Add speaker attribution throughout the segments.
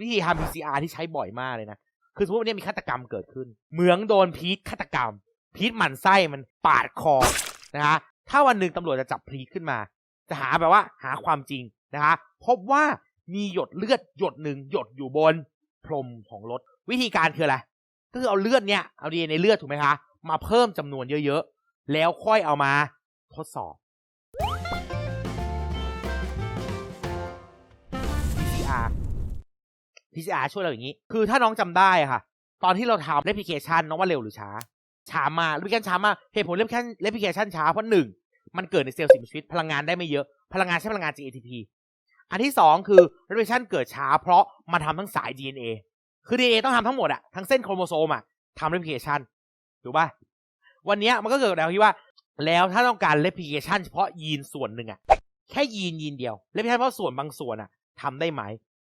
Speaker 1: วิธีทำ PCR ที่ใช้บ่อยมากเลยนะ คือสมมติวันนี้มีฆาตกรรมเกิดขึ้น เหมืองโดนพีทฆาตกรรม พีทหมันไส้มันปาดคอนะคะถ้าวันหนึ่งตำรวจจะจับพีทขึ้นมา จะหาแบบว่าหาความจริงนะคะพบว่ามีหยดเลือดหยดหนึ่งหยดอยู่บนพรมของรถ วิธีการคืออะไรก็คือเอาเลือดเนี่ยเอาดีในเลือดถูกไหมคะ มาเพิ่มจำนวนเยอะๆ แล้วค่อยเอามาทดสอบ PCR PCR ช่วยเราอย่างนี้ คือถ้าน้องจำได้ค่ะ ตอนที่เราทำแอปพลิเคชันน้องว่าเร็วหรือช้า ช้ามากแอปพลิเคชันช้ามากเหตุผลเรื่องแอปพลิเคชันช้าเพราะหนึ่งมันเกิดในเซลล์สิ่งมีชีวิตพลังงานได้ไม่เยอะ พลังงานใช้พลังงานจาก ATP อันที่สองคือแอปพลิเคชันเกิดช้า เพราะมันทำทั้งสาย DNA คือ DNA ต้องทำทั้งหมดอะทั้งเส้นโครโมโซมอะทำแอปพลิเคชันถูกป่ะวันนี้มันก็เกิดแนวที่ว่า แล้วถ้าต้องการเลพิเคชันเฉพาะยีนส่วนหนึ่งอะแค่ยีนยีนเดียวเลพิเคชันเฉพาะส่วนบางส่วนอะทำได้ไหม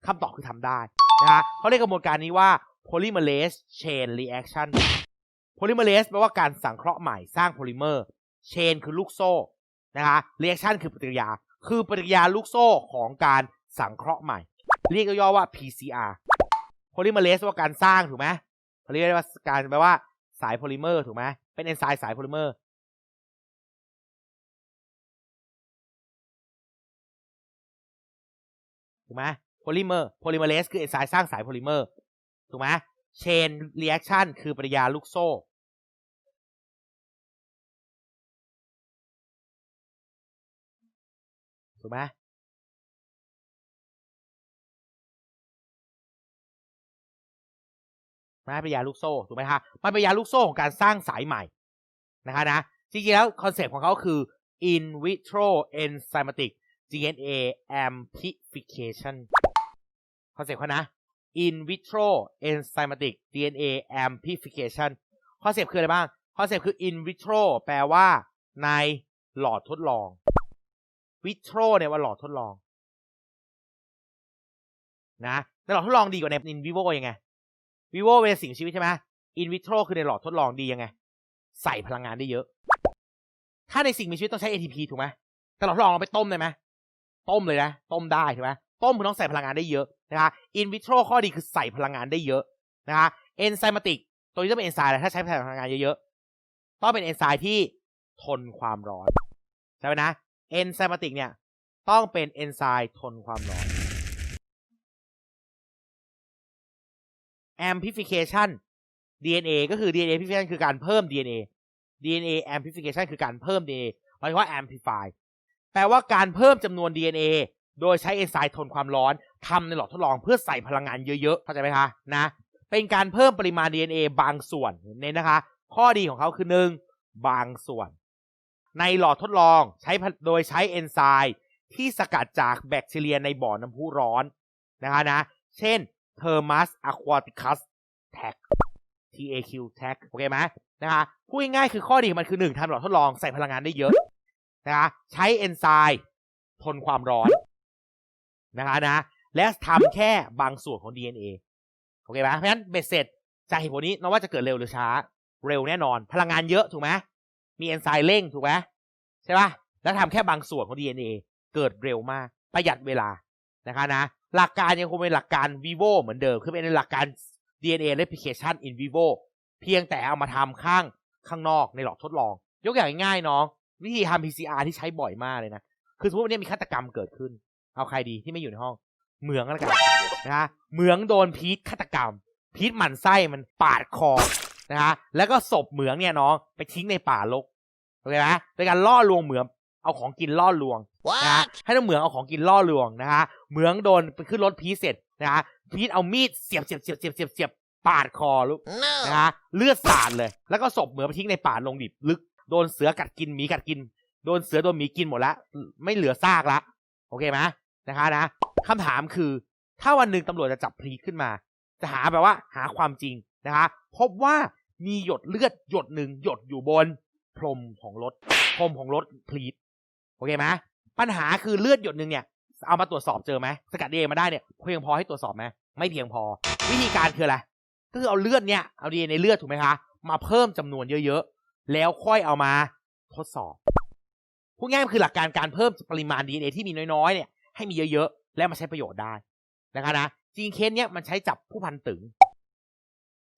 Speaker 1: คำตอบคือทำได้ นะฮะเขาเรียกกระบวนการนี้ว่า polymerase chain reaction polymerase แปลว่าการสังเคราะห์ใหม่สร้างโพลิเมอร์ chain คือลูกโซ่นะคะ reaction คือปฏิกิริยา คือปฏิกิริยาลูกโซ่ของการสังเคราะห์ใหม่ เรียกย่อๆว่า PCR polymerase แปลว่าการสร้างถูกไหมเขาเรียกว่าการแปลว่าสายโพลิเมอร์ถูกไหมเป็นเอนไซม์สายโพลิเมอร์ถูกไหม โพลิเมอร์โพลิเมอเรสคือเอนไซม์สร้างสายโพลิเมอร์ถูกไหมเชนเรีแอคชั่นคือปริยาลูกโซ่ถูกไหมมันเป็นยาลูกโซ่ถูกไหมคะมันเป็นยาลูกโซ่ของการสร้างสายใหม่นะคะนะจริงๆแล้วคอนเซปต์ของเขาคือ in vitro enzymatic DNA amplification คอนเซปต์เขานะ in vitro enzymatic DNA amplification คอนเซปต์คืออะไรบ้างคอนเซปต์คือ in vitro แปลว่า ในหลอดทดลอง vitro เนี่ยว่าหลอดทดลอง นะในหลอดทดลองดีกว่าใน in vivo ยังไง vivo เป็นสิ่งมีชีวิตใช่ไหม in vitro คือในหลอดทดลองดียังไง ใส่พลังงานได้เยอะ ถ้าในสิ่งมีชีวิตต้องใช้ ATP ถูกไหมแต่หลอดทดลองเราไปต้มได้ไหมต้มเลยนะ ต้มได้ถูกไหมต้มคือต้องใส่พลังงานได้เยอะ นะคะ in vitro ข้อดีคือใส่พลังงานได้เยอะนะคะ enzymatic ตัวนี้ต้องเป็นเอนไซม์อะไรถ้าใช้พลังงานเยอะๆต้องเป็นเอนไซม์ที่ทนความร้อนใช่ไหมนะ enzymatic เนี่ยต้องเป็นเอนไซม์ทนความร้อน amplification DNA ก็คือ DNA amplification คือการเพิ่ม DNA DNA amplification คือการเพิ่ม DNA หมายถึงว่า amplify แปลว่าการเพิ่มจำนวน DNA โดยใช้เอนไซม์ทนความร้อนทำในหลอดทดลองเพื่อใส่พลังงานเยอะๆเข้าใจไหมคะนะ เป็นการเพิ่มปริมาณ DNA บางส่วนเน้นนะคะ ข้อดีของเขาคือหนึ่งบางส่วน ในหลอดทดลองใช้โดยใช้เอนไซม์ที่สกัดจากแบคทีเรียในบ่อน้ำพุร้อนนะคะนะ เช่น Thermus aquaticus tag TAQ tag โอเคไหมนะคะพูดง่ายๆคือข้อดีมันคือหนึ่งทำหลอดทดลองใส่พลังงานได้เยอะนะคะใช้เอนไซม์ทนความร้อน นะคะนะ และทำแค่บางส่วนของ DNA โอเคไหมเพราะฉะนั้นเบ็ดเสร็จจากเหตุผลนี้น้องว่าจะเกิดเร็วหรือช้า เร็วแน่นอน พลังงานเยอะถูกไหมมีเอนไซม์เร่งถูกไหมใช่ปะแล้วทำแค่บางส่วนของ DNA เกิดเร็วมากประหยัดเวลานะคะนะ หลักการยังคงเป็นหลักการ vivo เหมือนเดิมคือเป็นหลักการ DNA replication in vivo เพียงแต่เอามาทำข้างข้างนอกในหลอดทดลอง ยกอย่างง่ายๆน้อง วิธีทำ PCR ที่ใช้บ่อยมากเลยนะ คือสมมติวันนี้มีฆาตกรรมเกิดขึ้น เอาใครดีที่ไม่อยู่ในห้อง เหมืองแล้วกันนะฮะเหมืองโดนพีทฆาตกรรม พีทหมันไส้มันปาดคอนะฮะแล้วก็ศพเหมืองเนี่ยน้องไปทิ้งในป่ารกโอเคไหมโดยการล่อลวงเหมืองเอาของกินล่อลวงนะฮะให้น้องเหมืองเอาของกินล่อลวงนะฮะเหมืองโดนไปขึ้นรถพีทเสร็จนะฮะพีทเอามีดเสียบเสียบเสียบเสียบเสียบเสียบปาดคอลูกนะฮะเลือดสาดเลย แล้วก็ศพเหมือนไปทิ้งในป่าลงดิบลึกโดนเสือกัดกินหมีกัดกิน โดนเสือโดนหมีกินหมดละไม่เหลือซากละโอเคไหม นะคะนะคำถามคือ ถ้าวันหนึ่งตำรวจจะจับพลีขึ้นมา จะหาแบบว่าหาความจริงนะคะ พบว่ามีหยดเลือดหยดหนึ่งหยดอยู่บน พรมของรถพรมของรถพลีทโอเคไหมปัญหาคือเลือดหยดหนึ่งเนี่ย เอามาตรวจสอบเจอไหมสกัดดีเอมาได้เนี่ยเพียงพอให้ตรวจสอบไหมไม่เพียงพอ วิธีการคืออะไรก็คือเอาเลือดเนี่ยเอาดีในเลือดถูกไหมคะมาเพิ่มจำนวนเยอะๆ แล้วค่อยเอามาทดสอบพูดง่ายคือหลักการการเพิ่มปริมาณ DNA ที่มีน้อยๆเนี่ย ให้มีเยอะๆ แล้วมาใช้ประโยชน์ได้นะคะนะจริงเคสเนี้ยมันใช้จับผู้พันตึง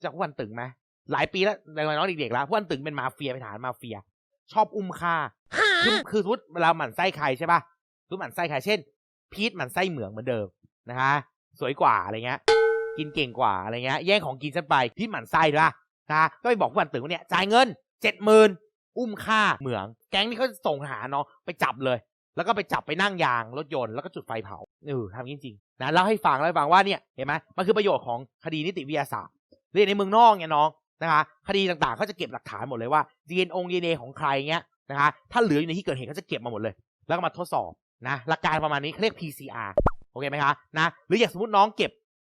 Speaker 1: จับผู้พันตึงไหมหลายปีแล้วในวัยน้องเด็กๆแล้วผู้พันตึงเป็นมาเฟียเป็นทหารมาเฟีย ชอบอุ้มฆ่าคือคือสมมติเวลาหมั่นไส้ใครใช่ป่ะสมมติหมั่นไส้ใครเช่น พีทหมั่นไส้เหมืองเหมือนเดิมนะคะ สวยกว่าอะไรเงี้ยกินเก่งกว่าอะไรเงี้ยแย่งของกินฉันไปพีทหมั่นไส้ด้วยนะก็ไปบอกผู้พันตึงว่าเนี่ยจ่ายเงินเจ็ดหมื่นอุ้มฆ่าเหมือง แก๊งนี้เขาส่งทหารเนาะไปจับเลย แล้วก็ไปจับไปนั่งยางรถยนต์แล้วก็จุดไฟเผาเออทำจริงๆนะเล่าให้ฟังเล่าให้ฟังว่าเนี่ยเห็นไหมมันคือประโยชน์ของคดีนิติวิทยาศาสตร์เรียนในเมืองนอกเนี่ยน้องนะคะคดีต่างๆเขาจะเก็บหลักฐานหมดเลยว่า DNA อง DNA ของใครเงี้ยนะคะถ้าเหลืออยู่ในที่เกิดเหตุเขาจะเก็บมาหมดเลย แล้วก็มาทดสอบนะหลักการประมาณนี้เขาเรียก PCR โอเคไหมคะนะหรืออย่างสมมติน้องเก็บ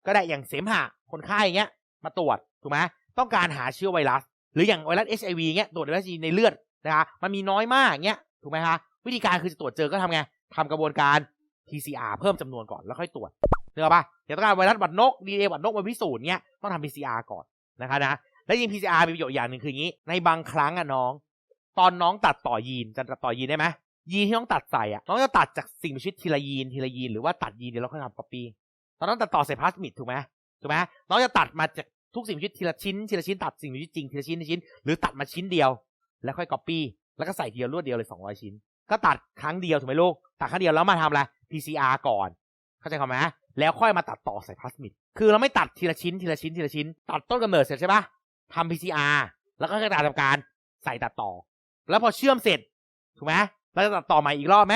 Speaker 1: ก็ได้อย่างเสมหะคนไข้เงี้ยมาตรวจถูกไหมต้องการหาเชื้อไวรัส หรืออย่างไวรัส HIV เงี้ยตรวจไวรัสในเลือดนะคะมันมีน้อยมากเงี้ยถูกไหมคะ วิธีการคือจะตรวจเจอก็ทำไงทำกระบวนการ PCR เพิ่มจำนวนก่อนแล้วค่อยตรวจเนอะปะเดี๋ยวต้องการไวรัสหวัดนก DNA หวัดนกมาพิสูจน์เงี้ยต้องทำ PCR ก่อนนะคะนะและยิง PCR มีประโยชน์อย่างหนึ่งคืออย่างนี้ ในบางครั้งอะน้อง ตอนน้องตัดต่อยีนจะตัดต่อยีนได้ไหมยีนที่น้องตัดใส่อะน้องจะตัดจากสิ่งมีชีวิตทีละยีนทีละยีนหรือว่าตัดยีนเดี๋ยวเราค่อยทำ copy ตอนน้องตัดต่อใส่พลาสมิดถูกไหมถูกไหมน้องจะตัดมาจากทุกสิ่งมีชีวิตทีละชิ้นทีละชิ้นตัดสิ่งมีชีวิตจริงทีละชิ้นทีละชิ้น หรือตัดมาชิ้นเดียว แล้วค่อย copy แล้วก็ใส่ทีเดียวรวดเดียวเลย200ชิ้น ก็ตัดครั้งเดียวถูกไหมลูก ตัดครั้งเดียวแล้วมาทำอะไร PCR ก่อน เข้าใจคำไหมแล้วค่อยมาตัดต่อใส่พลาสมิด คือเราไม่ตัดทีละชิ้นทีละชิ้นทีละชิ้น ตัดต้นกำเนิดเสร็จใช่ปะทำ PCR แล้วก็กระดาษทำการใส่ตัดต่อ แล้วพอเชื่อมเสร็จถูกไหมเราจะตัดต่อใหม่อีกรอบไหม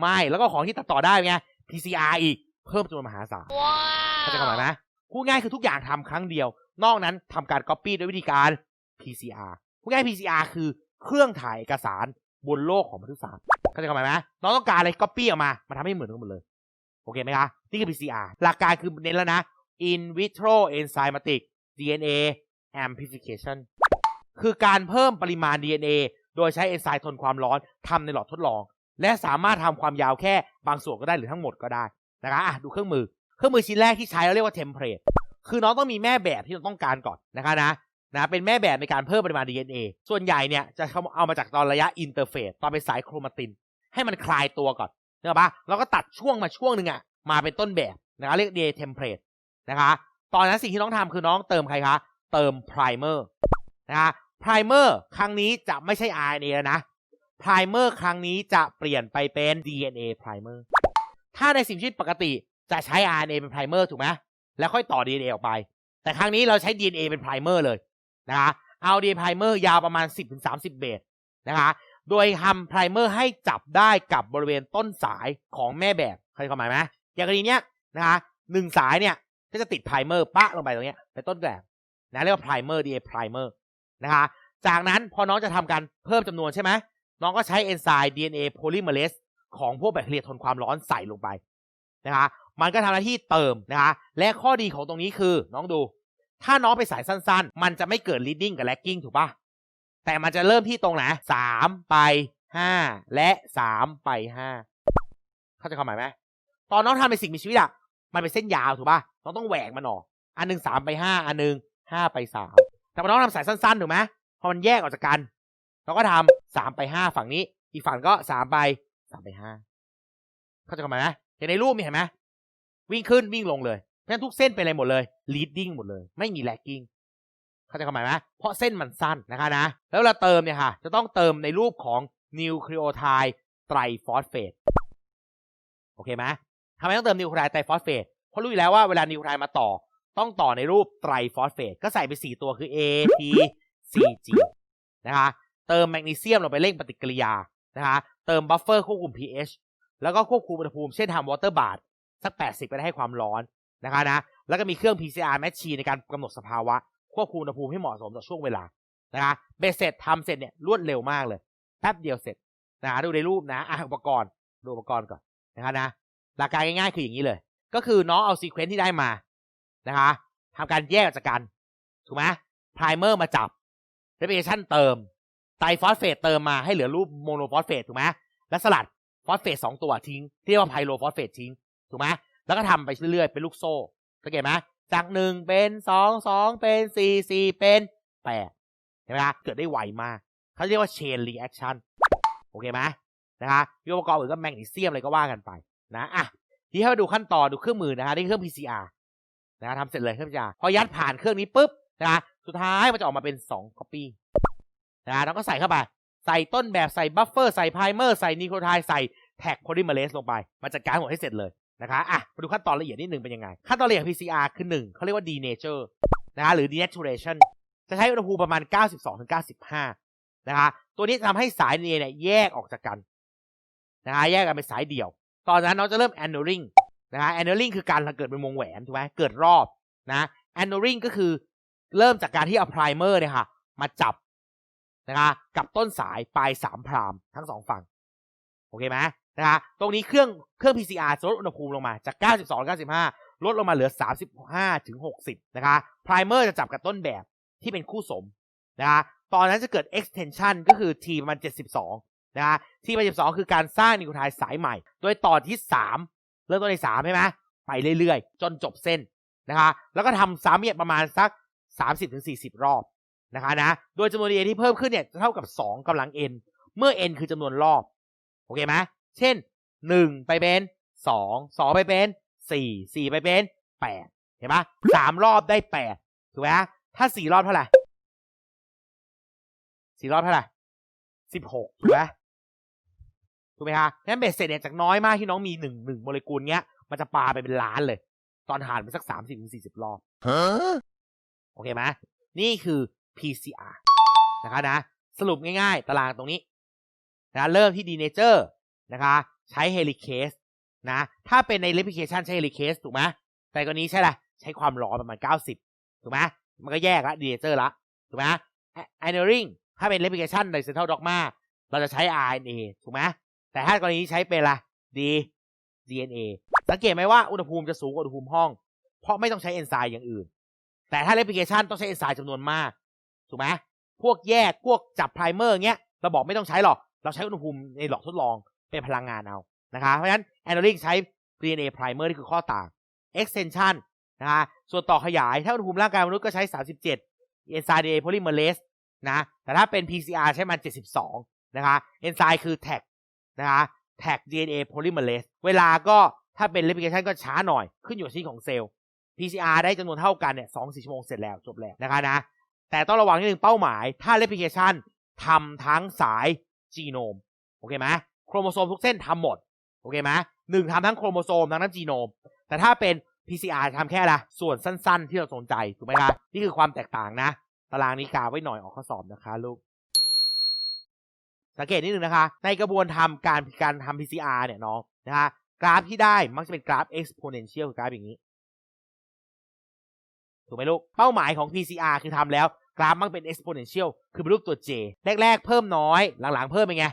Speaker 1: ไม่ แล้วก็ของที่ตัดต่อได้ไง PCR อีกเพิ่มจำนวนมหาศาลเข้าใจคำหมายไหมพูดง่ายคือทุกอย่างทำครั้งเดียว นอกนั้นทำการ Copy ด้วยวิธีการ PCR พูดง่าย PCR คือเครื่องถ่ายเอกสาร บนโลกของมนุษยศาสตร์เข้าใจคำหมายไหมน้องต้องการอะไร Copy ออกมามาทำให้เหมือนกันหมดเลย โอเคไหมคะนี่คือ PCR หลักการคือเน้นแล้วนะ in vitro enzymatic DNA amplification คือการเพิ่มปริมาณ DNA โดยใช้เอนไซม์ทนความร้อนทำในหลอดทดลอง และสามารถทำความยาวแค่บางส่วนก็ได้หรือทั้งหมดก็ได้นะคะอะดูเครื่องมือ เครื่องมือชิ้นแรกที่ใช้เราเรียกว่าเทมเพลตคือน้องต้องมีแม่แบบที่เราต้องการก่อนนะคะนะ นะเป็นแม่แบบในการเพิ่มปริมาณ DNA ส่วนใหญ่เนี่ยจะเอามาจากตอนระยะอินเตอร์เฟสตอนเป็นสายโครมาติน ให้มันคลายตัวก่อนเนอะปะแล้วก็ตัดช่วงมาช่วงหนึ่งอะมาเป็นต้นแบบนะคะเรียก DNA template นะคะ ตอนนั้นสิ่งที่น้องทำคือน้องเติมใครคะ เติม primer นะคะ primer ครั้งนี้จะไม่ใช่ RNA แล้วนะ primer ครั้งนี้จะเปลี่ยนไปเป็น DNA primer ถ้าในสิ่งที่ปกติจะใช้ RNA เป็น primer ถูกไหมแล้วค่อยต่อ DNA ออกไป แต่ครั้งนี้เราใช้ DNA เป็น primer เลย นะคะเอา DNA primer ยาวประมาณ 10-30เบสนะคะโดยทำ primer ให้จับได้กับบริเวณต้นสายของแม่แบบเคยเข้าใจไหมอย่างกรณีเนี้ยนะคะหนึ่งสายเนี่ยก็จะติด primer ปะลงไปตรงเนี้ยในต้นแบบนะเรียกว่า primer DNA primer นะคะจากนั้นพอน้องจะทำการเพิ่มจำนวนใช่ไหมน้องก็ใช้เอนไซม์ DNA polymerase ของพวกแบคทีเรียทนความร้อนใส่ลงไปนะคะมันก็ทำหน้าที่เติมนะคะและข้อดีของตรงนี้คือน้องดู ถ้าน้องไปสายสั้นๆ มันจะไม่เกิด leading กับ lagging ถูกปะแต่มันจะเริ่มที่ตรงไหนสามไปห้าและสามไปห้าเข้าใจความหมายไหมตอนน้องทำในสิ่งมีชีวิตอะมันเป็นเส้นยาวถูกปะน้องต้องแหวกมันออก อันหนึ่งสามไปห้าอันหนึ่งห้าไปสามแต่พอน้องทำสายสั้นๆถูกไหมพอมันแยกออกจากกันเราก็ทำสามไปห้าฝั่งนี้ อีกฝั่งก็สามไปสามไปห้าเข้าใจความหมายไหมอย่างในรูปนี่เห็นไหมวิ่งขึ้นวิ่งลงเลย นั้นทุกเส้นเป็นอะไรหมดเลย leading หมดเลย ไม่มี lagging เข้าใจความหมายไหมเพราะเส้นมันสั้นนะคะนะ แล้วเวลาเติมเนี่ยค่ะ จะต้องเติมในรูปของนิวคลีโอไทด์ไตรฟอสเฟตโอเคไหมทำไมต้องเติมนิวคลีโอไทด์ไตรฟอสเฟตเพราะรู้อยู่แล้วว่าเวลานิวคลีโอไทด์มาต่อ ต้องต่อในรูปไตรฟอสเฟตก็ใส่ไปสี่ตัวคือ A T C G นะคะเติมแมกนีเซียมลงไปเร่งปฏิกิริยานะคะเติมบัฟเฟอร์ควบคุม pH แล้วก็ควบคุมอุณหภูมิเช่นทำวอเตอร์บาร์สัก 80ไปได้ให้ความร้อน นะคะนะแล้วก็มีเครื่อง PCR machine ในการกำหนดสภาวะ ควบคุมอุณหภูมิให้เหมาะสมต่อช่วงเวลานะคะเบสเสร็จทำเสร็จเนี่ยรวดเร็วมากเลยแป๊บเดียวเสร็จนะดูในรูปนะอะอุปกรณ์ดูอุปกรณ์ก่อนนะคะนะหลักการง่ายๆคืออย่างนี้เลย ก็คือน้องเอาซีเควนซ์ที่ได้มานะคะทำการแยกจากกันถูกไหมไพรเมอร์มาจับเรเ i ชันเติมไตรฟอสเฟตเติมมาให้เหลือรูปโมโนฟอสเฟตถูกไหมแล้วสลัดฟอสเฟตสองตัวทิ้งที่เรียกว่าไพโรฟอสเฟตทิ้งถูกไหม แล้วก็ทำไปเรื่อยๆ เป็นลูกโซ่สังเกตไหมจากหนึ่งเป็นสองสองเป็นสี่สี่เป็นแปดเห็นไหมคะเกิดได้ไวมากเขาเรียกว่า chain reaction โอเคไหมนะคะมีอุปกรณ์อื่นก็แมกนีเซียมอะไรก็ว่ากันไปนะอะที่ให้มาดูขั้นตอนดูเครื่องมือนะคะนี่เครื่อง PCR นะทำเสร็จเลยเครื่อง PCR พอยัดผ่านเครื่องนี้ปุ๊บนะสุดท้ายมันจะออกมาเป็น2 copy นะแล้วก็ใส่เข้าไป ใส่ต้นแบบใส่บัฟเฟอร์ใส่ไพรเมอร์ใส่นิโคไทใส่แท็กโพลิเมอเรสลงไปมาจัดการหมดให้เสร็จเลย นะคะอะมาดูขั้นตอนละเอียดนิดนึงเป็นยังไง ขั้นตอนละเอียด PCR คือหนึ่งเขาเรียกว่า denature นะคะหรือ denaturation จะใช้อุณหภูมิประมาณ 92-95 นะคะ ตัวนี้จะทำให้สาย DNA เนี่ยแยกออกจากกันนะคะแยกกันเป็นสายเดี่ยว ตอนนั้นเราจะเริ่ม annealing นะคะ annealing คือการเกิดเป็นวงแหวนถูกไหมเกิดรอบนะ annealing ก็คือเริ่มจากการที่เอา primer เนี่ยค่ะ มาจับนะคะกับต้นสายปลายสามพรามทั้งสองฝั่ง โอเคไหม นะคะตรงนี้เครื่องเครื่อง PCR จะลดอุณหภูมิลงมาจาก 92 95 ลดลงมาเหลือ 35ถึง60 นะคะ primer จะจับกับต้นแบบที่เป็นคู่สมนะคะตอนนั้นจะเกิด extension ก็คือ T ประมาณ 72 นะคะ T ประมาณ 72 คือการสร้างนิวคลีโอไทด์สายใหม่ โดยต่อที่ 3 เริ่มต้นใน3ใช่ไหมไปเรื่อยๆ จนจบเส้นนะคะ แล้วก็ทำซ้ำเนี่ยประมาณสัก 30-40 รอบนะคะนะ โดยจำนวน DNA ที่เพิ่มขึ้นเนี่ยจะเท่ากับ 2กำลัง n เมื่อ n คือจำนวนรอบ โอเคไหม เช่น 1 ไปเป็น 2 2 ไปเป็น 4 4 ไปเป็น 8 เห็นไหมสามรอบได้ 8 ถูกไหมถ้า 4 รอบเท่าไหร่4รอบเท่าไหร่16ถูกไหมถูกไหมคะงั้นเบสเสร็จเนี่ยจากน้อยมากที่น้องมี1 1โมเลกุลเงี้ย มันจะปาไปเป็นล้านเลย ตอนผ่านไปสัก30-40รอบโอเคไหมนี่คือ PCR นะคะนะ สรุปง่ายๆ ตารางตรงนี้นะเริ่มที่ denature นะคะ ใช้ helicase นะ ถ้าเป็นใน replication ใช้ helicase ถูกไหมแต่กรณีใช่แหละใช้ความร้อนประมาณ 90 ถูกไหมมันก็แยกละ denature ละถูกไหม annealing ถ้าเป็น replication ใน central dogma เราจะใช้ RNA ถูกไหมแต่ถ้ากรณีใช้เป็นละ D DNA สังเกตไหมว่าอุณหภูมิจะสูงกว่าอุณหภูมิห้อง เพราะไม่ต้องใช้เอนไซม์อย่างอื่น แต่ถ้า replication ต้องใช้เอนไซม์จำนวนมาก ถูกไหมพวกแยกพวกจับไพรเมอร์เงี้ยเราบอกไม่ต้องใช้หรอก เราใช้อุณหภูมิในหลอดทดลอง เป็นพลังงานเอานะคะเพราะฉะนั้น annealing ใช้ DNA primer นี่คือข้อต่าง extension นะคะส่วนต่อขยายถ้าอุณหภูมิร่างกายมนุษย์ก็ใช้ 37 enzyme DNA polymerase นะแต่ถ้าเป็น PCR ใช้มัน 72 นะคะ enzyme คือ tag นะคะ tag DNA polymerase เวลาก็ถ้าเป็น replication ก็ช้าหน่อยขึ้นอยู่กับที่ของเซลล์ PCR ได้จำนวนเท่ากันเนี่ย2-4ชั่วโมงเสร็จแล้วจบแล้วนะคะนะ แต่ต้องระวังนิดนึงเป้าหมาย ถ้า replication ทำทั้งสายจีโนม โอเคไหม โครโมโซมทุกเส้นทำหมด โอเคไหมหนึ่งทำทั้งโครโมโซมทั้งทั้งจีโนม แต่ถ้าเป็น PCR ทำแค่ละส่วนสั้น ๆ ที่เราสนใจ ถูกไหมคะนี่คือความแตกต่างนะ ตารางนี้กาไว้หน่อยออกข้อสอบนะคะลูก สังเกตนิดนึงนะคะ ในกระบวนทำการการทำ PCR เนี่ยน้องนะคะกราฟที่ได้มักจะเป็นกราฟ exponential คือกราฟอย่างนี้ ถูกไหมลูก เป้าหมายของ PCR คือทำแล้วกราฟมักเป็น exponential คือเป็นรูปตัว J แรก ๆ เพิ่มน้อย หลัง ๆ เพิ่มเป็นไง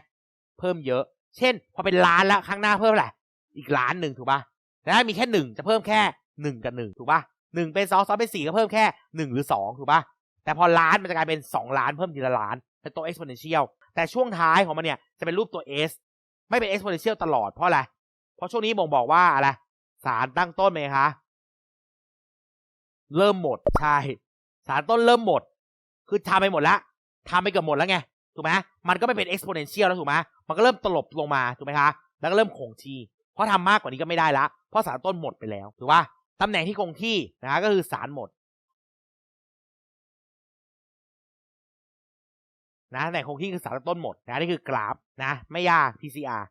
Speaker 1: เพิ่มเยอะ เช่น พอเป็นล้านแล้วข้งหน้าเพิ่มแหละอีกล้านหนึ่งถูกปะแต่ถ้ามีแค่หนึ่งจะเพิ่มแค่หนึ่งกับหนึ่งถูกปะหนึ่งเป็นสองสองเป็นสี่ก็เพิ่มแค่หนึ่งหรือสองถูกปะแต่พอล้านมันจะกลายเป็นสองล้านเพิ่มทีละล้านเป็นตัว exponential แต่ช่วงท้ายของมันเนี่ยจะเป็นรูปตัว S ไม่เป็น exponential ตลอดเพราะอะไรเพราะช่วงนี้บ่งบอกว่าอะไรสารตั้งต้นไหมคะเริ่มหมดใช่ สารต้นเริ่มหมด คือทำไปหมดแล้วทำไปเกือบหมดแล้วไง ถูกไหมมันก็ไม่เป็น exponential แล้วถูกไหมมันก็เริ่มตลบลงมาถูกไหมคะแล้วก็เริ่มคงที่ เพราะทำมากกว่านี้ก็ไม่ได้ละ เพราะสารต้นหมดไปแล้วถูกป่ะตำแหน่งที่คงที่นะก็คือสารหมดนะตำแหน่งคงที่คือสารต้นหมดนะนี่คือกราฟนะ ไม่ยาก PCR